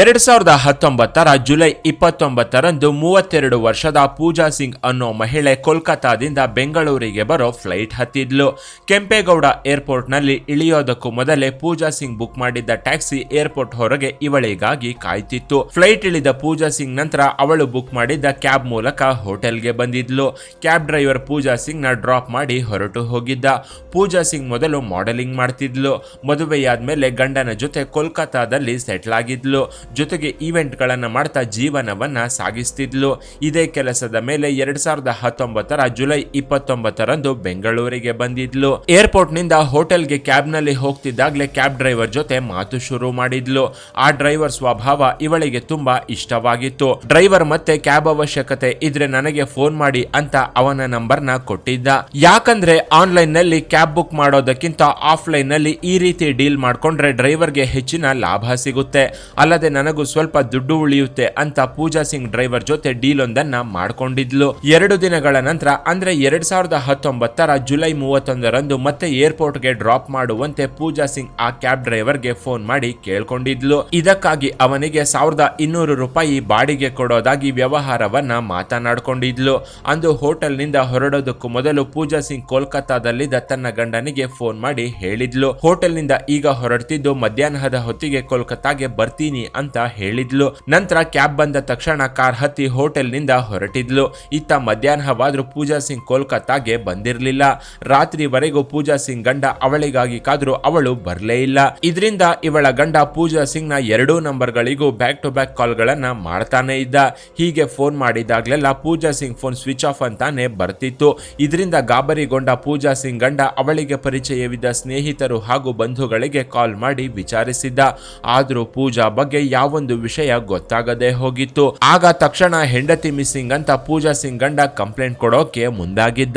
ಎರಡ್ ಸಾವಿರದ ಹತ್ತೊಂಬತ್ತರ ಜುಲೈ ಇಪ್ಪತ್ತೊಂಬತ್ತರಂದು ಮೂವತ್ತೆರಡು ವರ್ಷದ ಪೂಜಾ ಸಿಂಗ್ ಅನ್ನೋ ಮಹಿಳೆ ಕೋಲ್ಕತ್ತಾದಿಂದ ಬೆಂಗಳೂರಿಗೆ ಬರೋ ಫ್ಲೈಟ್ ಹತ್ತಿದ್ಲು. ಕೆಂಪೇಗೌಡ ಏರ್ಪೋರ್ಟ್ನಲ್ಲಿ ಇಳಿಯೋದಕ್ಕೂ ಮೊದಲೇ ಪೂಜಾ ಸಿಂಗ್ ಬುಕ್ ಮಾಡಿದ್ದ ಟ್ಯಾಕ್ಸಿ ಏರ್ಪೋರ್ಟ್ ಹೊರಗೆ ಇವಳಿಗಾಗಿ ಕಾಯ್ತಿತ್ತು. ಫ್ಲೈಟ್ ಇಳಿದ ಪೂಜಾ ಸಿಂಗ್ ನಂತರ ಅವಳು ಬುಕ್ ಮಾಡಿದ್ದ ಕ್ಯಾಬ್ ಮೂಲಕ ಹೋಟೆಲ್ಗೆ ಬಂದಿದ್ಲು. ಕ್ಯಾಬ್ ಡ್ರೈವರ್ ಪೂಜಾ ಸಿಂಗ್ನ ಡ್ರಾಪ್ ಮಾಡಿ ಹೊರಟು ಹೋಗಿದ್ದ. ಪೂಜಾ ಸಿಂಗ್ ಮೊದಲು ಮಾಡೆಲಿಂಗ್ ಮಾಡ್ತಿದ್ಲು. ಮದುವೆಯಾದ ಮೇಲೆ ಗಂಡನ ಜೊತೆ ಕೋಲ್ಕತ್ತಾದಲ್ಲಿ ಸೆಟ್ಲ್ ಆಗಿದ್ಲು. ಜೊತೆಗೆ ಈವೆಂಟ್ಗಳನ್ನು ಮಾಡ್ತಾ ಜೀವನವನ್ನ ಸಾಗಿಸ್ತಿದ್ಲು. ಇದೇ ಕೆಲಸದ ಮೇಲೆ ಎರಡ್ ಸಾವಿರದ ಹತ್ತೊಂಬತ್ತರ ಜುಲೈ ಇಪ್ಪತ್ತೊಂಬತ್ತರಂದು ಬೆಂಗಳೂರಿಗೆ ಬಂದಿದ್ಲು. ಏರ್ಪೋರ್ಟ್ನಿಂದ ಹೋಟೆಲ್ಗೆ ಕ್ಯಾಬ್ನಲ್ಲಿ ಹೋಗ್ತಿದ್ದಾಗಲೇ ಕ್ಯಾಬ್ ಡ್ರೈವರ್ ಜೊತೆ ಮಾತು ಶುರು ಮಾಡಿದ್ಲು. ಆ ಡ್ರೈವರ್ ಸ್ವಭಾವ ಇವಳಿಗೆ ತುಂಬಾ ಇಷ್ಟವಾಗಿತ್ತು. ಡ್ರೈವರ್ ಮತ್ತೆ ಕ್ಯಾಬ್ ಅವಶ್ಯಕತೆ ಇದ್ರೆ ನನಗೆ ಫೋನ್ ಮಾಡಿ ಅಂತ ಅವನ ನಂಬರ್ನ ಕೊಟ್ಟಿದ್ದ. ಯಾಕಂದ್ರೆ ಆನ್ಲೈನ್ನಲ್ಲಿ ಕ್ಯಾಬ್ ಬುಕ್ ಮಾಡೋದಕ್ಕಿಂತ ಆಫ್ಲೈನ್ನಲ್ಲಿ ಈ ರೀತಿ ಡೀಲ್ ಮಾಡ್ಕೊಂಡ್ರೆ ಡ್ರೈವರ್ಗೆ ಹೆಚ್ಚಿನ ಲಾಭ ಸಿಗುತ್ತೆ. ಅಲ್ಲದೆ ನನಗೂ ಸ್ವಲ್ಪ ದುಡ್ಡು ಉಳಿಯುತ್ತೆ ಅಂತ ಪೂಜಾ ಸಿಂಗ್ ಡ್ರೈವರ್ ಜೊತೆ ಡೀಲ್ ಒಂದನ್ನ ಮಾಡ್ಕೊಂಡಿದ್ಲು. ಎರಡು ದಿನಗಳ ನಂತರ, ಅಂದ್ರೆ ಎರಡ್ ಸಾವಿರದ ಹತ್ತೊಂಬತ್ತರ ಜುಲೈ ಮೂವತ್ತೊಂದರಂದು ಮತ್ತೆ ಏರ್ಪೋರ್ಟ್ಗೆ ಡ್ರಾಪ್ ಮಾಡುವಂತೆ ಪೂಜಾ ಸಿಂಗ್ ಆ ಕ್ಯಾಬ್ ಡ್ರೈವರ್ಗೆ ಫೋನ್ ಮಾಡಿ ಕೇಳ್ಕೊಂಡಿದ್ಲು. ಇದಕ್ಕಾಗಿ ಅವನಿಗೆ ಸಾವಿರದ ಇನ್ನೂರು ರೂಪಾಯಿ ಬಾಡಿಗೆ ಕೊಡೋದಾಗಿ ವ್ಯವಹಾರವನ್ನ ಮಾತನಾಡ್ಕೊಂಡಿದ್ಲು. ಅಂದು ಹೋಟೆಲ್ನಿಂದ ಹೊರಡೋದಕ್ಕೂ ಮೊದಲು ಪೂಜಾ ಸಿಂಗ್ ಕೋಲ್ಕತ್ತಾದಲ್ಲಿದ್ದ ತನ್ನ ಗಂಡನಿಗೆ ಫೋನ್ ಮಾಡಿ ಹೇಳಿದ್ಲು. ಹೋಟೆಲ್ನಿಂದ ಈಗ ಹೊರಡ್ತಿದ್ದು ಮಧ್ಯಾಹ್ನದ ಹೊತ್ತಿಗೆ ಕೋಲ್ಕತ್ತಾಗೆ ಬರ್ತೀನಿ ಅಂತ ಹೇಳಿದ್ಲು. ನಂತರ ಕ್ಯಾಬ್ ಬಂದ ತಕ್ಷಣ ಕಾರ್ ಹತ್ತಿ ಹೋಟೆಲ್ನಿಂದ ಹೊರಟಿದ್ಲು. ಇತ್ತ ಮಧ್ಯಾಹ್ನವಾದ್ರೂ ಪೂಜಾ ಸಿಂಗ್ ಕೋಲ್ಕತ್ತಾಗೆ ಬಂದಿರಲಿಲ್ಲ. ರಾತ್ರಿವರೆಗೂ ಪೂಜಾ ಸಿಂಗ್ ಗಂಡ ಅವಳಿಗಾಗಿ ಕಾದ್ರೂ ಅವಳು ಬರಲೇ ಇಲ್ಲ. ಇದರಿಂದ ಇವಳ ಗಂಡ ಪೂಜಾ ಸಿಂಗ್ನ ಎರಡೂ ನಂಬರ್ಗಳಿಗೂ ಬ್ಯಾಕ್ ಟು ಬ್ಯಾಕ್ ಕಾಲ್ಗಳನ್ನ ಮಾಡ್ತಾನೆ ಇದ್ದ. ಹೀಗೆ phone ಮಾಡಿದಾಗ್ಲೆಲ್ಲ Pooja Singh phone switch off ಅಂತಾನೆ ಬರ್ತಿತ್ತು. ಇದರಿಂದ ಗಾಬರಿಗೊಂಡ ಪೂಜಾ ಸಿಂಗ್ ಗಂಡ ಅವಳಿಗೆ ಪರಿಚಯವಿದ್ದ ಸ್ನೇಹಿತರು ಹಾಗೂ ಬಂಧುಗಳಿಗೆ ಕಾಲ್ ಮಾಡಿ ವಿಚಾರಿಸಿದ್ದ. ಆದ್ರೂ ಪೂಜಾ ಬಗ್ಗೆ ಯಾವೊಂದು ವಿಷಯ ಗೊತ್ತಾಗದೆ ಹೋಗಿತ್ತು. ಆಗ ತಕ್ಷಣ ಹೆಂಡತಿ ಮಿಸ್ಸಿಂಗ್ ಅಂತ ಪೂಜಾ ಸಿಂಗ್ ಗಂಡ ಕಂಪ್ಲೇಂಟ್ ಕೊಡೋಕೆ ಮುಂದಾಗಿದ್ದ.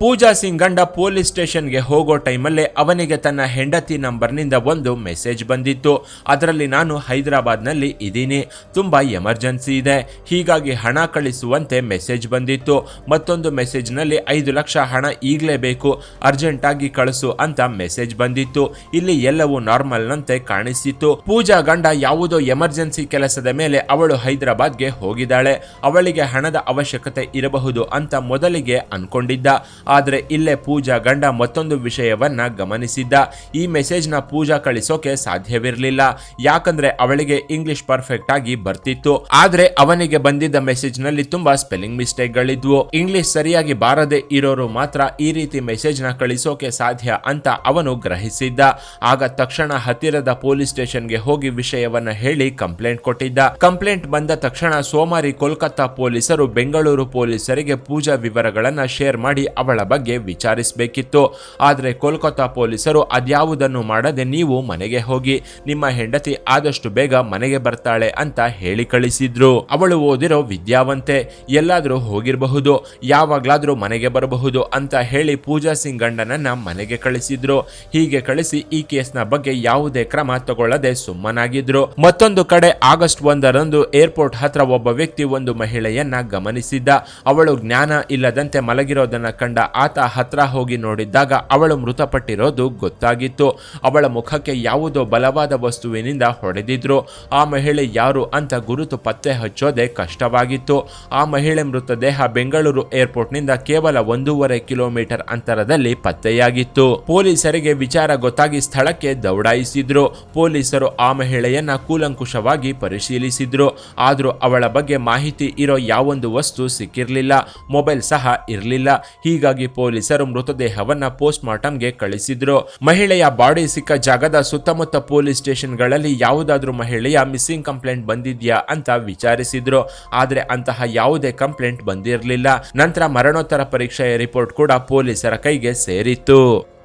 ಪೂಜಾ ಸಿಂಗ್ ಗಂಡ ಪೊಲೀಸ್ ಸ್ಟೇಷನ್ಗೆ ಹೋಗೋ ಟೈಮಲ್ಲೇ ಅವನಿಗೆ ತನ್ನ ಹೆಂಡತಿ ನಂಬರ್ನಿಂದ ಒಂದು ಮೆಸೇಜ್ ಬಂದಿತ್ತು. ಅದರಲ್ಲಿ ನಾನು ಹೈದರಾಬಾದ್ನಲ್ಲಿ ಇದ್ದೀನಿ. ತುಂಬ ಎಮರ್ಜೆನ್ಸಿ ಇದೆ. ಹೀಗಾಗಿ ಹಣ ಕಳಿಸುವಂತೆ ಮೆಸೇಜ್ ಬಂದಿತ್ತು. ಮತ್ತೊಂದು ಮೆಸೇಜ್ನಲ್ಲಿ ಐದು ಲಕ್ಷ ಹಣ ಈಗಲೇ ಬೇಕು ಅರ್ಜೆಂಟಾಗಿ ಕಳಿಸು ಅಂತ ಮೆಸೇಜ್ ಬಂದಿತ್ತು. ಇಲ್ಲಿ ಎಲ್ಲವೂ ನಾರ್ಮಲ್ನಂತೆ ಕಾಣಿಸಿತ್ತು ಪೂಜಾ ಗಂಡ ಯಾವುದೋ ಎಮರ್ಜೆನ್ಸಿ ಕೆಲಸದ ಮೇಲೆ ಅವಳು ಹೈದರಾಬಾದ್ಗೆ ಹೋಗಿದ್ದಾಳೆ. ಅವಳಿಗೆ ಹಣದ ಅವಶ್ಯಕತೆ ಇರಬಹುದು ಅಂತ ಮೊದಲಿಗೆ ಅನ್ಕೊಂಡಿದ್ದ. ಆದರೆ ಇಲ್ಲೇ ಪೂಜಾ ಗಂಡ ಮತ್ತೊಂದು ವಿಷಯವನ್ನ ಗಮನಿಸಿದ್ದ. ಈ ಮೆಸೇಜ್ನ ಪೂಜಾ ಕಳಿಸೋಕೆ ಸಾಧ್ಯವಿರಲಿಲ್ಲ. ಯಾಕಂದ್ರೆ ಅವಳಿಗೆ ಇಂಗ್ಲಿಷ್ ಪರ್ಫೆಕ್ಟ್ ಆಗಿ ಬರ್ತಿತ್ತು. ಆದ್ರೆ ಅವನಿಗೆ ಬಂದಿದ್ದ ಮೆಸೇಜ್ನಲ್ಲಿ ತುಂಬಾ ಸ್ಪೆಲ್ಲಿಂಗ್ ಮಿಸ್ಟೇಕ್ ಗಳಿದ್ವು. ಇಂಗ್ಲಿಷ್ ಸರಿಯಾಗಿ ಬಾರದೆ ಇರೋರು ಮಾತ್ರ ಈ ರೀತಿ ಮೆಸೇಜ್ನ ಕಳಿಸೋಕೆ ಸಾಧ್ಯ ಅಂತ ಅವನು ಗ್ರಹಿಸಿದ್ದ. ಆಗ ತಕ್ಷಣ ಹತ್ತಿರದ ಪೊಲೀಸ್ ಸ್ಟೇಷನ್ಗೆ ಹೋಗಿ ವಿಷಯವನ್ನ ಹೇಳಿ ಕಂಪ್ಲೇಂಟ್ ಕೊಟ್ಟಿದ್ದ. ಕಂಪ್ಲೇಂಟ್ ಬಂದ ತಕ್ಷಣ ಸೋಮಾರಿ ಕೋಲ್ಕತ್ತಾ ಪೊಲೀಸರು ಬೆಂಗಳೂರು ಪೊಲೀಸರಿಗೆ ಪೂಜಾ ವಿವರಗಳನ್ನ ಶೇರ್ ಮಾಡಿ ಅವಳ ಬಗ್ಗೆ ವಿಚಾರಿಸಬೇಕಿತ್ತು. ಆದರೆ ಕೋಲ್ಕತ್ತಾ ಪೊಲೀಸರು ಅದ್ಯಾವುದನ್ನು ಮಾಡದೆ ನೀವು ಮನೆಗೆ ಹೋಗಿ, ನಿಮ್ಮ ಹೆಂಡತಿ ಆದಷ್ಟು ಬೇಗ ಮನೆಗೆ ಬರ್ತಾಳೆ ಅಂತ ಹೇಳಿ ಕಳಿಸಿದ್ರು. ಅವಳು ಓದಿರೋ ವಿದ್ಯಾವಂತೆ, ಎಲ್ಲಾದರೂ ಹೋಗಿರಬಹುದು, ಯಾವಾಗ್ಲಾದ್ರೂ ಮನೆಗೆ ಬರಬಹುದು ಅಂತ ಹೇಳಿ ಪೂಜಾ ಸಿಂಗ್ ಗಂಡನನ್ನ ಮನೆಗೆ ಕಳಿಸಿದ್ರು. ಹೀಗೆ ಕಳಿಸಿ ಈ ಕೇಸ್ನ ಬಗ್ಗೆ ಯಾವುದೇ ಕ್ರಮ ತಗೊಳ್ಳದೆ ಸುಮ್ಮನಾಗಿದ್ರು. ಮತ್ತೊಂದು ಕಡೆ ಆಗಸ್ಟ್ ಒಂದರಂದು ಏರ್ಪೋರ್ಟ್ ಹತ್ರ ಒಬ್ಬ ವ್ಯಕ್ತಿ ಒಂದು ಮಹಿಳೆಯನ್ನ ಗಮನಿಸಿದ್ದ. ಅವಳು ಜ್ಞಾನ ಇಲ್ಲದಂತೆ ಮಲಗಿರೋದನ್ನ ಕಂಡ ಆತ ಹತ್ರ ಹೋಗಿ ನೋಡಿದ್ದಾಗ ಅವಳು ಮೃತಪಟ್ಟಿರೋದು ಗೊತ್ತಾಗಿತ್ತು. ಅವಳ ಮುಖಕ್ಕೆ ಯಾವುದೋ ಬಲವಾದ ವಸ್ತುವಿನಿಂದ ಹೊಡೆದಿದ್ರು. ಆ ಮಹಿಳೆ ಯಾರು ಅಂತ ಗುರುತು ಪತ್ತೆ ಹಚ್ಚೋದೆ ಕಷ್ಟವಾಗಿತ್ತು. ಆ ಮಹಿಳೆ ಮೃತದೇಹ ಬೆಂಗಳೂರು ಏರ್ಪೋರ್ಟ್ನಿಂದ ಕೇವಲ ಒಂದೂವರೆ ಕಿಲೋಮೀಟರ್ ಅಂತರದಲ್ಲಿ ಪತ್ತೆಯಾಗಿತ್ತು. ಪೊಲೀಸರಿಗೆ ವಿಚಾರ ಗೊತ್ತಾಗಿ ಸ್ಥಳಕ್ಕೆ ದೌಡಾಯಿಸಿದ್ರು. ಪೊಲೀಸರು ಆ ಮಹಿಳೆಯನ್ನ ಕೂಲಂಕುಷವಾಗಿ ಪರಿಶೀಲಿಸಿದ್ರು. ಆದರೂ ಅವಳ ಬಗ್ಗೆ ಮಾಹಿತಿ ಇರೋ ಯಾವೊಂದು ವಸ್ತು ಸಿಕ್ಕಿರಲಿಲ್ಲ. ಮೊಬೈಲ್ ಸಹ ಇರಲಿಲ್ಲ. ಹೀಗಾಗಿ ಪೊಲೀಸರು ಮೃತದೇಹವನ್ನ ಪೋಸ್ಟ್ ಮಾರ್ಟಂಗೆ ಕಳಿಸಿದ್ರು. ಮಹಿಳೆಯ ಬಾಡಿ ಸಿಕ್ಕ ಜಾಗದ ಸುತ್ತಮುತ್ತ ಪೊಲೀಸ್ ಸ್ಟೇಷನ್ಗಳಲ್ಲಿ ಯಾವುದಾದ್ರೂ ಮಹಿಳೆಯ ಮಿಸ್ಸಿಂಗ್ ಕಂಪ್ಲೇಂಟ್ ಬಂದಿದ್ಯಾ ಅಂತ ವಿಚಾರಿಸಿದ್ರು. ಆದ್ರೆ ಅಂತಹ ಯಾವುದೇ ಕಂಪ್ಲೇಂಟ್ ಬಂದಿರಲಿಲ್ಲ. ನಂತರ ಮರಣೋತ್ತರ ಪರೀಕ್ಷೆಯ ರಿಪೋರ್ಟ್ ಕೂಡ ಪೊಲೀಸರ ಕೈಗೆ ಸೇರಿತ್ತು.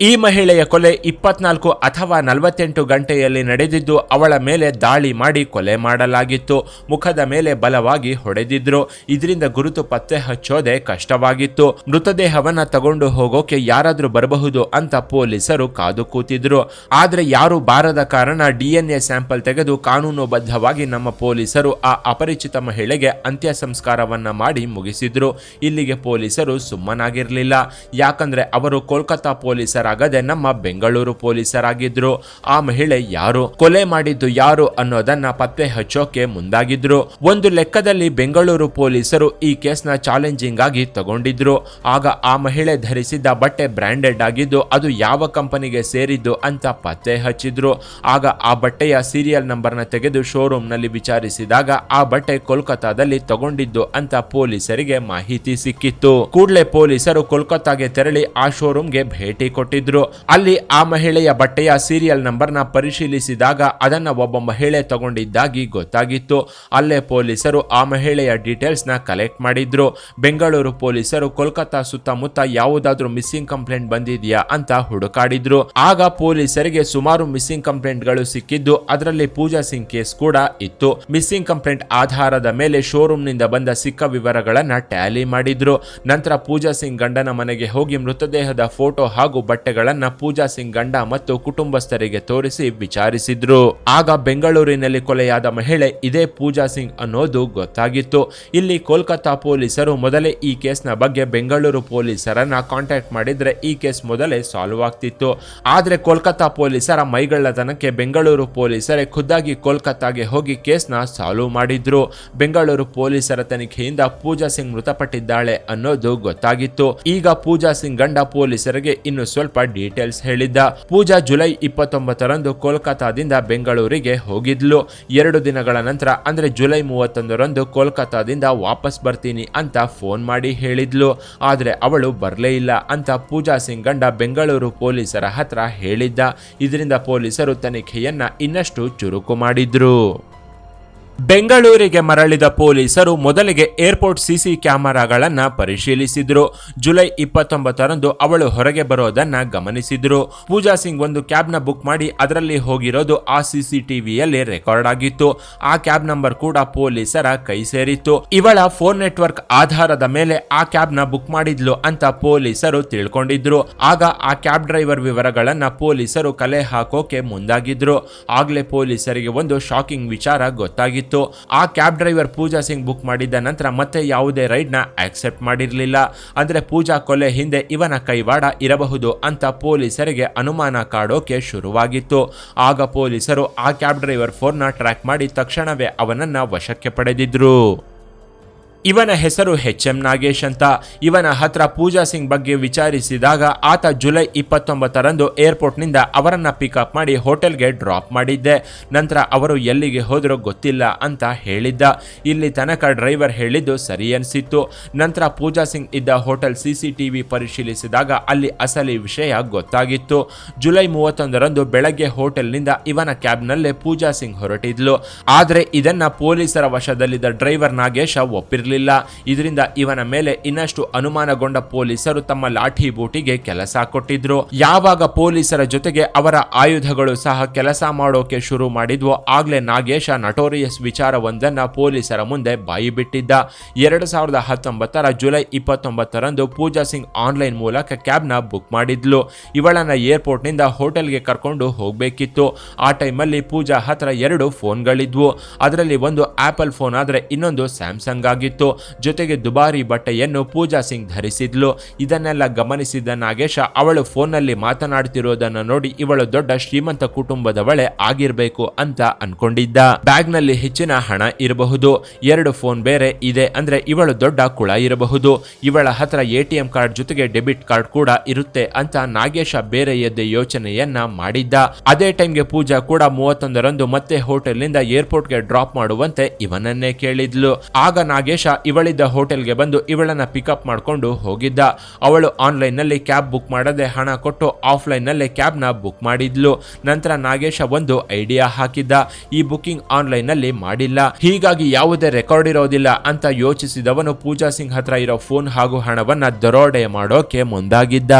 ಈ ಮಹಿಳೆಯ ಕೊಲೆ ಇಪ್ಪತ್ನಾಲ್ಕು ಅಥವಾ ನಲವತ್ತೆಂಟು ಗಂಟೆಯಲ್ಲಿ ನಡೆದಿದ್ದು ಅವಳ ಮೇಲೆ ದಾಳಿ ಮಾಡಿ ಕೊಲೆ ಮಾಡಲಾಗಿತ್ತು. ಮುಖದ ಮೇಲೆ ಬಲವಾಗಿ ಹೊಡೆದಿದ್ರು. ಇದರಿಂದ ಗುರುತು ಪತ್ತೆ ಹಚ್ಚೋದೆ ಕಷ್ಟವಾಗಿತ್ತು. ಮೃತದೇಹವನ್ನ ತಗೊಂಡು ಹೋಗೋಕೆ ಯಾರಾದ್ರೂ ಬರಬಹುದು ಅಂತ ಪೊಲೀಸರು ಕಾದು ಕೂತಿದ್ರು. ಆದ್ರೆ ಯಾರು ಬಾರದ ಕಾರಣ ಡಿಎನ್ಎ ಸ್ಯಾಂಪಲ್ ತೆಗೆದು ಕಾನೂನುಬದ್ಧವಾಗಿ ನಮ್ಮ ಪೊಲೀಸರು ಆ ಅಪರಿಚಿತ ಮಹಿಳೆಗೆ ಅಂತ್ಯ ಸಂಸ್ಕಾರವನ್ನ ಮಾಡಿ ಮುಗಿಸಿದ್ರು. ಇಲ್ಲಿಗೆ ಪೊಲೀಸರು ಸುಮ್ಮನಾಗಿರ್ಲಿಲ್ಲ. ಯಾಕಂದ್ರೆ ಅವರು ಕೋಲ್ಕತ್ತಾ ಪೊಲೀಸರ ಪೊಲೀಸರಾಗದೆ ನಮ್ಮ ಬೆಂಗಳೂರು ಪೊಲೀಸರಾಗಿದ್ರು. ಆ ಮಹಿಳೆ ಯಾರು? ಕೊಲೆ ಮಾಡಿದ್ದು ಯಾರು ಅನ್ನೋದನ್ನ ಪತ್ತೆ ಹಚ್ಚೋಕೆ ಮುಂದಾಗಿದ್ರು. ಒಂದು ಲೆಕ್ಕದಲ್ಲಿ ಬೆಂಗಳೂರು ಪೊಲೀಸರು ಈ ಕೇಸ್ನ ಚಾಲೆಂಜಿಂಗ್ ಆಗಿ ತಗೊಂಡಿದ್ರು. ಆಗ ಆ ಮಹಿಳೆ ಧರಿಸಿದ್ದ ಬಟ್ಟೆ ಬ್ರಾಂಡೆಡ್ ಆಗಿದ್ದು, ಅದು ಯಾವ ಕಂಪನಿಗೆ ಸೇರಿದ್ದು ಅಂತ ಪತ್ತೆ ಹಚ್ಚಿದ್ರು. ಆಗ ಆ ಬಟ್ಟೆಯ ಸೀರಿಯಲ್ ನಂಬರ್ನ ತೆಗೆದು ಶೋರೂಮ್ನಲ್ಲಿ ವಿಚಾರಿಸಿದಾಗ ಆ ಬಟ್ಟೆ ಕೋಲ್ಕತ್ತಾದಲ್ಲಿ ತಗೊಂಡಿದ್ದು ಅಂತ ಪೊಲೀಸರಿಗೆ ಮಾಹಿತಿ ಸಿಕ್ಕಿತ್ತು. ಕೂಡಲೇ ಪೊಲೀಸರು ಕೋಲ್ಕತ್ತಾಗೆ ತೆರಳಿ ಆ ಶೋರೂಮ್ಗೆ ಭೇಟಿ ಕೊಟ್ಟಿದ್ರು. ಅಲ್ಲಿ ಆ ಮಹಿಳೆಯ ಬಟ್ಟೆಯ ಸೀರಿಯಲ್ ನಂಬರ್ನ ಪರಿಶೀಲಿಸಿದಾಗ ಅದನ್ನ ಒಬ್ಬ ಮಹಿಳೆ ತಗೊಂಡಿದ್ದಾಗಿ ಗೊತ್ತಾಗಿತ್ತು. ಅಲ್ಲೇ ಪೊಲೀಸರು ಆ ಮಹಿಳೆಯ ಡೀಟೇಲ್ಸ್ನ ಕಲೆಕ್ಟ್ ಮಾಡಿದ್ರು. ಬೆಂಗಳೂರು ಪೊಲೀಸರು ಕೋಲ್ಕತ್ತಾ ಸುತ್ತಮುತ್ತ ಯಾವುದಾದ್ರೂ ಮಿಸ್ಸಿಂಗ್ ಕಂಪ್ಲೇಂಟ್ ಬಂದಿದೆಯಾ ಅಂತ ಹುಡುಕಾಡಿದ್ರು. ಆಗ ಪೊಲೀಸರಿಗೆ ಸುಮಾರು ಮಿಸ್ಸಿಂಗ್ ಕಂಪ್ಲೇಂಟ್ಗಳು ಸಿಕ್ಕಿದ್ದು. ಅದರಲ್ಲಿ ಪೂಜಾ ಸಿಂಗ್ ಕೇಸ್ ಕೂಡ ಇತ್ತು. ಮಿಸ್ಸಿಂಗ್ ಕಂಪ್ಲೇಂಟ್ ಆಧಾರದ ಮೇಲೆ ಶೋರೂಮ್ನಿಂದ ಬಂದ ಸಿಕ್ಕ ವಿವರಗಳನ್ನ ಟ್ಯಾಲಿ ಮಾಡಿದ್ರು. ನಂತರ ಪೂಜಾ ಸಿಂಗ್ ಗಂಡನ ಮನೆಗೆ ಹೋಗಿ ಮೃತದೇಹದ ಫೋಟೋ ಹಾಗೂ ಬಟ್ಟೆಗಳನ್ನ ಪೂಜಾ ಸಿಂಗ್ ಗಂಡ ಮತ್ತು ಕುಟುಂಬಸ್ಥರಿಗೆ ತೋರಿಸಿ ವಿಚಾರಿಸಿದ್ರು. ಆಗ ಬೆಂಗಳೂರಿನಲ್ಲಿ ಕೊಲೆಯಾದ ಮಹಿಳೆ ಇದೇ ಪೂಜಾ ಸಿಂಗ್ ಅನ್ನೋದು ಗೊತ್ತಾಗಿತ್ತು. ಇಲ್ಲಿ ಕೋಲ್ಕತ್ತಾ ಪೊಲೀಸರು ಮೊದಲೇ ಈ ಕೇಸ್ನ ಬಗ್ಗೆ ಬೆಂಗಳೂರು ಪೊಲೀಸರನ್ನ ಕಾಂಟ್ಯಾಕ್ಟ್ ಮಾಡಿದ್ರೆ ಈ ಕೇಸ್ ಮೊದಲೇ ಸಾಲ್ವ್ ಆಗ್ತಿತ್ತು. ಆದ್ರೆ ಕೋಲ್ಕತ್ತಾ ಪೊಲೀಸರ ಮೈಗಳ್ಳತನಕ್ಕೆ ಬೆಂಗಳೂರು ಪೊಲೀಸರೇ ಖುದ್ದಾಗಿ ಕೋಲ್ಕತ್ತಾಗೆ ಹೋಗಿ ಕೇಸ್ನ ಸಾಲ್ವ್ ಮಾಡಿದ್ರು. ಬೆಂಗಳೂರು ಪೊಲೀಸರ ತನಿಖೆಯಿಂದ ಪೂಜಾ ಸಿಂಗ್ ಮೃತಪಟ್ಟಿದ್ದಾಳೆ ಅನ್ನೋದು ಗೊತ್ತಾಗಿತ್ತು. ಈಗ ಪೂಜಾ ಸಿಂಗ್ ಗಂಡ ಪೊಲೀಸರಿಗೆ ಇನ್ನು ಸ್ವಲ್ಪ ಡೀಟೇಲ್ಸ್ ಹೇಳಿದ್ದ. ಪೂಜಾ ಜುಲೈ ಇಪ್ಪತ್ತೊಂಬತ್ತರಂದು ಕೋಲ್ಕತ್ತಾದಿಂದ ಬೆಂಗಳೂರಿಗೆ ಹೋಗಿದ್ಲು. ಎರಡು ದಿನಗಳ ನಂತರ, ಅಂದ್ರೆ ಜುಲೈ ಮೂವತ್ತೊಂದರಂದು ಕೋಲ್ಕತ್ತಾದಿಂದ ವಾಪಸ್ ಬರ್ತೀನಿ ಅಂತ ಫೋನ್ ಮಾಡಿ ಹೇಳಿದ್ಲು. ಆದ್ರೆ ಅವಳು ಬರಲೇ ಇಲ್ಲ ಅಂತ ಪೂಜಾ ಸಿಂಗ್ ಗಂಡ ಬೆಂಗಳೂರು ಪೊಲೀಸರ ಹತ್ರ ಹೇಳಿದ್ದ. ಇದರಿಂದ ಪೊಲೀಸರು ತನಿಖೆಯನ್ನ ಇನ್ನಷ್ಟು ಚುರುಕು ಮಾಡಿದ್ರು. ಬೆಂಗಳೂರಿಗೆ ಮರಳಿದ ಪೊಲೀಸರು ಮೊದಲಿಗೆ ಏರ್ಪೋರ್ಟ್ ಸಿಸಿ ಕ್ಯಾಮೆರಾಗಳನ್ನು ಪರಿಶೀಲಿಸಿದ್ರು. ಜುಲೈ ಇಪ್ಪತ್ತೊಂಬತ್ತರಂದು ಅವಳು ಹೊರಗೆ ಬರೋದನ್ನ ಗಮನಿಸಿದ್ರು. ಪೂಜಾ ಸಿಂಗ್ ಒಂದು ಕ್ಯಾಬ್ನ ಬುಕ್ ಮಾಡಿ ಅದರಲ್ಲಿ ಹೋಗಿರೋದು ಆ ಸಿಸಿಟಿವಿಯಲ್ಲಿ ರೆಕಾರ್ಡ್ ಆಗಿತ್ತು. ಆ ಕ್ಯಾಬ್ ನಂಬರ್ ಕೂಡ ಪೊಲೀಸರ ಕೈ ಸೇರಿತ್ತು. ಇವಳ ಫೋನ್ ನೆಟ್ವರ್ಕ್ ಆಧಾರದ ಮೇಲೆ ಆ ಕ್ಯಾಬ್ನ ಬುಕ್ ಮಾಡಿದ್ಲು ಅಂತ ಪೊಲೀಸರು ತಿಳ್ಕೊಂಡಿದ್ರು. ಆಗ ಆ ಕ್ಯಾಬ್ ಡ್ರೈವರ್ ವಿವರಗಳನ್ನ ಪೊಲೀಸರು ಕಲೆ ಹಾಕೋಕೆ ಮುಂದಾಗಿದ್ರು. ಆಗ್ಲೇ ಪೊಲೀಸರಿಗೆ ಒಂದು ಶಾಕಿಂಗ್ ವಿಚಾರ ಗೊತ್ತಾಗಿತ್ತು. ಆ cab driver Pooja Singh book ಮಾಡಿದ್ದ ನಂತರ ಮತ್ತೆ ಯಾವುದೇ ರೈಡ್ನ ಆಕ್ಸೆಪ್ಟ್ ಮಾಡಿರಲಿಲ್ಲ. ಅಂದ್ರೆ ಪೂಜಾ ಕೊಲೆ ಹಿಂದೆ ಇವನ ಕೈವಾಡ ಇರಬಹುದು ಅಂತ ಪೊಲೀಸರಿಗೆ ಅನುಮಾನ ಕಾಡೋಕೆ ಶುರುವಾಗಿತ್ತು. ಆಗ ಪೊಲೀಸರು ಆ ಕ್ಯಾಬ್ ಡ್ರೈವರ್ ಫೋನ್ನ ಟ್ರ್ಯಾಕ್ ಮಾಡಿ ತಕ್ಷಣವೇ ಅವನನ್ನ ವಶಕ್ಕೆ ಪಡೆದಿದ್ರು. ಇವನ ಹೆಸರು ಎಚ್ ಎಂ ನಾಗೇಶ್ ಅಂತ. ಇವನ ಹತ್ರ ಪೂಜಾ ಸಿಂಗ್ ಬಗ್ಗೆ ವಿಚಾರಿಸಿದಾಗ ಆತ ಜುಲೈ ಇಪ್ಪತ್ತೊಂಬತ್ತರಂದು ಏರ್ಪೋರ್ಟ್ನಿಂದ ಅವರನ್ನ ಪಿಕಪ್ ಮಾಡಿ ಹೋಟೆಲ್ಗೆ ಡ್ರಾಪ್ ಮಾಡಿದ್ದೆ. ನಂತರ ಅವರು ಎಲ್ಲಿಗೆ ಹೋದರೂ ಗೊತ್ತಿಲ್ಲ ಅಂತ ಹೇಳಿದ್ದ. ಇಲ್ಲಿ ತನಕ ಡ್ರೈವರ್ ಹೇಳಿದ್ದು ಸರಿ ಅನಿಸಿತ್ತು. ನಂತರ ಪೂಜಾ ಸಿಂಗ್ ಇದ್ದ ಹೋಟೆಲ್ ಸಿಸಿಟಿವಿ ಪರಿಶೀಲಿಸಿದಾಗ ಅಲ್ಲಿ ಅಸಲಿ ವಿಷಯ ಗೊತ್ತಾಗಿತ್ತು. ಜುಲೈ ಮೂವತ್ತೊಂದರಂದು ಬೆಳಗ್ಗೆ ಹೋಟೆಲ್ನಿಂದ ಇವನ ಕ್ಯಾಬ್ನಲ್ಲೇ ಪೂಜಾ ಸಿಂಗ್ ಹೊರಟಿದ್ಲು. ಆದರೆ ಇದನ್ನ ಪೊಲೀಸರ ವಶದಲ್ಲಿದ್ದ ಡ್ರೈವರ್ ನಾಗೇಶ ಒಪ್ಪಿರಲಿಲ್ಲ. ಇದರಿಂದ ಇವನ ಮೇಲೆ ಇನ್ನಷ್ಟು ಅನುಮಾನಗೊಂಡ ಪೊಲೀಸರು ತಮ್ಮ ಲಾಠಿ ಬೂಟಿಗೆ ಕೆಲಸ ಕೊಟ್ಟಿದ್ರು. ಯಾವಾಗ ಪೊಲೀಸರ ಜೊತೆಗೆ ಅವರ ಆಯುಧಗಳು ಸಹ ಕೆಲಸ ಮಾಡೋಕೆ ಶುರು ಮಾಡಿದ್ವು ಆಗ್ಲೇ ನಾಗೇಶ ನಟೋರಿಯಸ್ ವಿಚಾರವೊಂದನ್ನ ಪೊಲೀಸರ ಮುಂದೆ ಬಾಯಿ ಬಿಟ್ಟಿದ್ದ. ಎರಡು ಸಾವಿರದ ಹತ್ತೊಂಬತ್ತರ ಜುಲೈ ಇಪ್ಪತ್ತೊಂಬತ್ತರಂದು ಪೂಜಾ ಸಿಂಗ್ ಆನ್ಲೈನ್ ಮೂಲಕ ಕ್ಯಾಬ್ನ ಬುಕ್ ಮಾಡಿದ್ಲು. ಇವಳನ್ನ ಏರ್ಪೋರ್ಟ್ನಿಂದ ಹೋಟೆಲ್ ಹೋಟೆಲ್ಗೆ ಕರ್ಕೊಂಡು ಹೋಗಬೇಕಿತ್ತು. ಆ ಟೈಮಲ್ಲಿ ಪೂಜಾ ಹತ್ರ ಎರಡು ಫೋನ್ಗಳಿದ್ವು. ಅದರಲ್ಲಿ ಒಂದು ಆಪಲ್ ಫೋನ್ ಆದ್ರೆ ಇನ್ನೊಂದು ಸ್ಯಾಮ್ಸಂಗ್ ಆಗಿತ್ತು. ಜೊತೆಗೆ ದುಬಾರಿ ಬಟ್ಟೆಯನ್ನು ಪೂಜಾ ಸಿಂಗ್ ಧರಿಸಿದ್ಲು. ಇದನ್ನೆಲ್ಲ ಗಮನಿಸಿದ ನಾಗೇಶ, ಅವಳು ಫೋನ್ನಲ್ಲಿ ಮಾತನಾಡ್ತಿರೋದನ್ನ ನೋಡಿ ಇವಳು ದೊಡ್ಡ ಶ್ರೀಮಂತ ಕುಟುಂಬದವಳೆ ಆಗಿರ್ಬೇಕು ಅಂತ ಅನ್ಕೊಂಡಿದ್ದ. ಬ್ಯಾಗ್ನಲ್ಲಿ ಹೆಚ್ಚಿನ ಹಣ ಇರಬಹುದು. ಎರಡು ಫೋನ್ ಬೇರೆ ಇದೆ ಅಂದ್ರೆ ಇವಳು ದೊಡ್ಡ ಕುಳ ಇರಬಹುದು. ಇವಳ ಹತ್ರ ಎಟಿಎಂ ಕಾರ್ಡ್ ಜೊತೆಗೆ ಡೆಬಿಟ್ ಕಾರ್ಡ್ ಕೂಡ ಇರುತ್ತೆ ಅಂತ ನಾಗೇಶ ಬೇರೆ ಎದ್ದೆ ಯೋಚನೆಯನ್ನ ಮಾಡಿದ್ದ. ಅದೇ ಟೈಮ್ಗೆ ಪೂಜಾ ಕೂಡ ಮೂವತ್ತೊಂದರಂದು ಮತ್ತೆ ಹೋಟೆಲ್ನಿಂದ ಏರ್ಪೋರ್ಟ್ಗೆ ಡ್ರಾಪ್ ಮಾಡುವಂತೆ ಇವನನ್ನೇ ಕೇಳಿದ್ಲು. ಆಗ ನಾಗೇಶ ಇವಳಿದ್ದ ಹೋಟೆಲ್ಗೆ ಬಂದು ಇವಳನ್ನ ಪಿಕಪ್ ಮಾಡಿಕೊಂಡು ಹೋಗಿದ್ದ. ಅವಳು ಆನ್ಲೈನ್ನಲ್ಲಿ ಕ್ಯಾಬ್ ಬುಕ್ ಮಾಡದೆ ಹಣ ಕೊಟ್ಟು ಆಫ್ಲೈನ್ ಕ್ಯಾಬ್ನ ಬುಕ್ ಮಾಡಿದ್ಲು. ನಂತರ ನಾಗೇಶ ಒಂದು ಐಡಿಯಾ ಹಾಕಿದ್ದ. ಈ ಬುಕಿಂಗ್ ಆನ್ಲೈನ್ನಲ್ಲಿ ಮಾಡಿಲ್ಲ. ಹೀಗಾಗಿ ಯಾವುದೇ ರೆಕಾರ್ಡ್ ಇರೋದಿಲ್ಲ ಅಂತ ಯೋಚಿಸಿದವನು ಪೂಜಾ ಸಿಂಗ್ ಹತ್ರ ಇರೋ ಫೋನ್ ಹಾಗೂ ಹಣವನ್ನ ದರೋಡೆ ಮಾಡೋಕೆ ಮುಂದಾಗಿದ್ದ.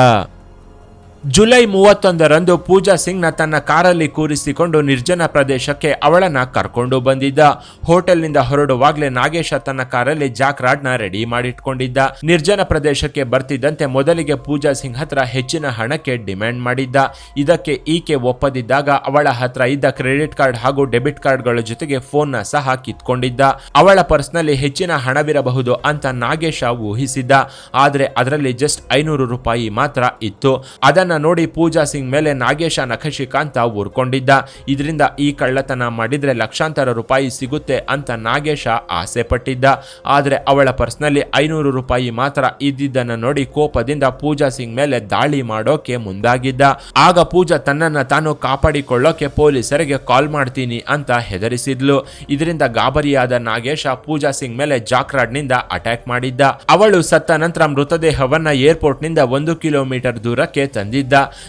ಜುಲೈ ಮೂವತ್ತೊಂದರಂದು ಪೂಜಾ ಸಿಂಗ್ನ ತನ್ನ ಕಾರಲ್ಲಿ ಕೂರಿಸಿಕೊಂಡು ನಿರ್ಜನ ಪ್ರದೇಶಕ್ಕೆ ಅವಳನ್ನ ಕರ್ಕೊಂಡು ಬಂದಿದ್ದ. ಹೋಟೆಲ್ನಿಂದ ಹೊರಡುವಾಗಲೇ ನಾಗೇಶ ತನ್ನ ಕಾರಲ್ಲಿ ಜಾಕ್ ರಾಡ್ನ ರೆಡಿ ಮಾಡಿಟ್ಕೊಂಡಿದ್ದ. ನಿರ್ಜನ ಪ್ರದೇಶಕ್ಕೆ ಬರ್ತಿದ್ದಂತೆ ಮೊದಲಿಗೆ ಪೂಜಾ ಸಿಂಗ್ ಹತ್ರ ಹೆಚ್ಚಿನ ಹಣಕ್ಕೆ ಡಿಮ್ಯಾಂಡ್ ಮಾಡಿದ್ದ. ಇದಕ್ಕೆ ಈಕೆ ಒಪ್ಪದಿದ್ದಾಗ ಅವಳ ಹತ್ರ ಇದ್ದ ಕ್ರೆಡಿಟ್ ಕಾರ್ಡ್ ಹಾಗೂ ಡೆಬಿಟ್ ಕಾರ್ಡ್ಗಳ ಜೊತೆಗೆ ಫೋನ್ನ ಸಹ ಕಿತ್ಕೊಂಡಿದ್ದ. ಅವಳ ಪರ್ಸ್ನಲ್ಲಿ ಹೆಚ್ಚಿನ ಹಣವಿರಬಹುದು ಅಂತ ನಾಗೇಶ ಊಹಿಸಿದ್ದ. ಆದರೆ ಅದರಲ್ಲಿ ಜಸ್ಟ್ ಐನೂರು ರೂಪಾಯಿ ಮಾತ್ರ ಇತ್ತು. ಅದನ್ನ ನೋಡಿ ಪೂಜಾ ಸಿಂಗ್ ಮೇಲೆ ನಾಗೇಶ ನಖಶಿಕಾಂತ ಊರ್ಕೊಂಡಿದ್ದ. ಇದರಿಂದ ಈ ಕಳ್ಳತನ ಮಾಡಿದ್ರೆ ಲಕ್ಷಾಂತರ ರೂಪಾಯಿ ಸಿಗುತ್ತೆ ಅಂತ ನಾಗೇಶ ಆಸೆ ಪಟ್ಟಿದ್ದ ಆದ್ರೆ ಅವಳ ಪರ್ಸ್ನಲ್ಲಿ ಐನೂರು ರೂಪಾಯಿ ಮಾತ್ರ ಇದ್ದಿದ್ದನ್ನ ನೋಡಿ ಕೋಪದಿಂದ ಪೂಜಾ ಸಿಂಗ್ ಮೇಲೆ ದಾಳಿ ಮಾಡೋಕೆ ಮುಂದಾಗಿದ್ದ. ಆಗ ಪೂಜಾ ತನ್ನನ್ನ ತಾನು ಕಾಪಾಡಿಕೊಳ್ಳೋಕೆ ಪೊಲೀಸರಿಗೆ ಕಾಲ್ ಮಾಡ್ತೀನಿ ಅಂತ ಹೆದರಿಸಿದ್ಲು. ಇದರಿಂದ ಗಾಬರಿಯಾದ ನಾಗೇಶ ಪೂಜಾ ಸಿಂಗ್ ಮೇಲೆ ಜಾಕ್ರಾಡ್ನಿಂದ ಅಟ್ಯಾಕ್ ಮಾಡಿದ್ದ. ಅವಳು ಸತ್ತ ನಂತರ ಮೃತದೇಹವನ್ನ ಏರ್ಪೋರ್ಟ್ನಿಂದ ಒಂದು ಕಿಲೋಮೀಟರ್ ದೂರಕ್ಕೆ ತಂದಿದ್ದ.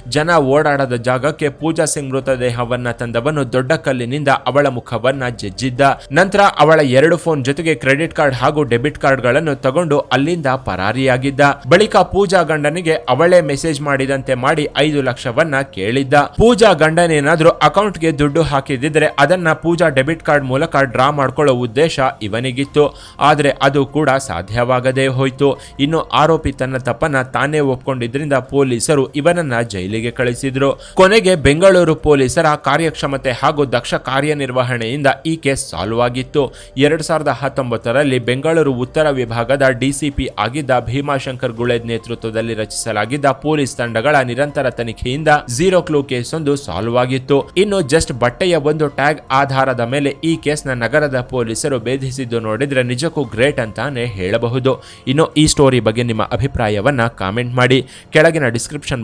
ಜನ ಓಡಾಡದ ಜಾಗಕ್ಕೆ ಪೂಜಾ ಸಿಂಗ್ ಮೃತದೇಹವನ್ನ ತಂದವನು ದೊಡ್ಡ ಕಲ್ಲಿನಿಂದ ಅವಳ ಮುಖವನ್ನ ಜಜ್ಜಿದ್ದ. ನಂತರ ಅವಳ ಎರಡು ಫೋನ್ ಜೊತೆಗೆ ಕ್ರೆಡಿಟ್ ಕಾರ್ಡ್ ಹಾಗೂ ಡೆಬಿಟ್ ಕಾರ್ಡ್ಗಳನ್ನು ತಗೊಂಡು ಅಲ್ಲಿಂದ ಪರಾರಿಯಾಗಿದ್ದ. ಬಳಿಕ ಪೂಜಾ ಗಂಡನಿಗೆ ಅವಳೇ ಮೆಸೇಜ್ ಮಾಡಿದಂತೆ ಮಾಡಿ ಐದು ಲಕ್ಷವನ್ನ ಕೇಳಿದ್ದ. ಪೂಜಾ ಗಂಡನೇನಾದ್ರೂ ಅಕೌಂಟ್ಗೆ ದುಡ್ಡು ಹಾಕಿದಿದ್ರೆ ಅದನ್ನ ಪೂಜಾ ಡೆಬಿಟ್ ಕಾರ್ಡ್ ಮೂಲಕ ಡ್ರಾ ಮಾಡ್ಕೊಳ್ಳೋ ಉದ್ದೇಶ ಇವನಿಗಿತ್ತು. ಆದ್ರೆ ಅದು ಕೂಡ ಸಾಧ್ಯವಾಗದೇ ಹೋಯ್ತು. ಇನ್ನು ಆರೋಪಿ ತನ್ನ ತಪ್ಪನ್ನ ತಾನೇ ಒಪ್ಕೊಂಡಿದ್ರಿಂದ ಪೊಲೀಸರು ಇವನನ್ನ ಜೈಲಿಗೆ ಕಳಿಸಿದ್ರು. ಕೊನೆಗೆ ಬೆಂಗಳೂರು ಪೊಲೀಸರ ಕಾರ್ಯಕ್ಷಮತೆ ಹಾಗೂ ದಕ್ಷ ಕಾರ್ಯನಿರ್ವಹಣೆಯಿಂದ ಈ ಕೇಸ್ ಸಾಲ್ವ್ ಆಗಿತ್ತು. ಎರಡ್ ಸಾವಿರದ ಹತ್ತೊಂಬತ್ತರಲ್ಲಿ ಬೆಂಗಳೂರು ಉತ್ತರ ವಿಭಾಗದ ಡಿಸಿಪಿ ಆಗಿದ್ದ ಭೀಮಾಶಂಕರ್ ಗುಳೇದ್ ನೇತೃತ್ವದಲ್ಲಿ ರಚಿಸಲಾಗಿದ್ದ ಪೊಲೀಸ್ ತಂಡಗಳ ನಿರಂತರ ತನಿಖೆಯಿಂದ ಝೀರೋ ಕ್ಲೂ ಕೇಸ್ ಒಂದು ಸಾಲ್ವ್ ಆಗಿತ್ತು. ಇನ್ನು ಜಸ್ಟ್ ಬಟ್ಟೆಯ ಒಂದು ಟ್ಯಾಗ್ ಆಧಾರದ ಮೇಲೆ ಈ ಕೇಸ್ನ ನಗರದ ಪೊಲೀಸರು ಭೇದಿಸಿದ್ದು ನೋಡಿದ್ರೆ ನಿಜಕ್ಕೂ ಗ್ರೇಟ್ ಅಂತಾನೆ ಹೇಳಬಹುದು. ಇನ್ನು ಈ ಸ್ಟೋರಿ ಬಗ್ಗೆ ನಿಮ್ಮ ಅಭಿಪ್ರಾಯವನ್ನ ಕಾಮೆಂಟ್ ಮಾಡಿ. ಕೆಳಗಿನ ಡಿಸ್ಕ್ರಿಪ್ಷನ್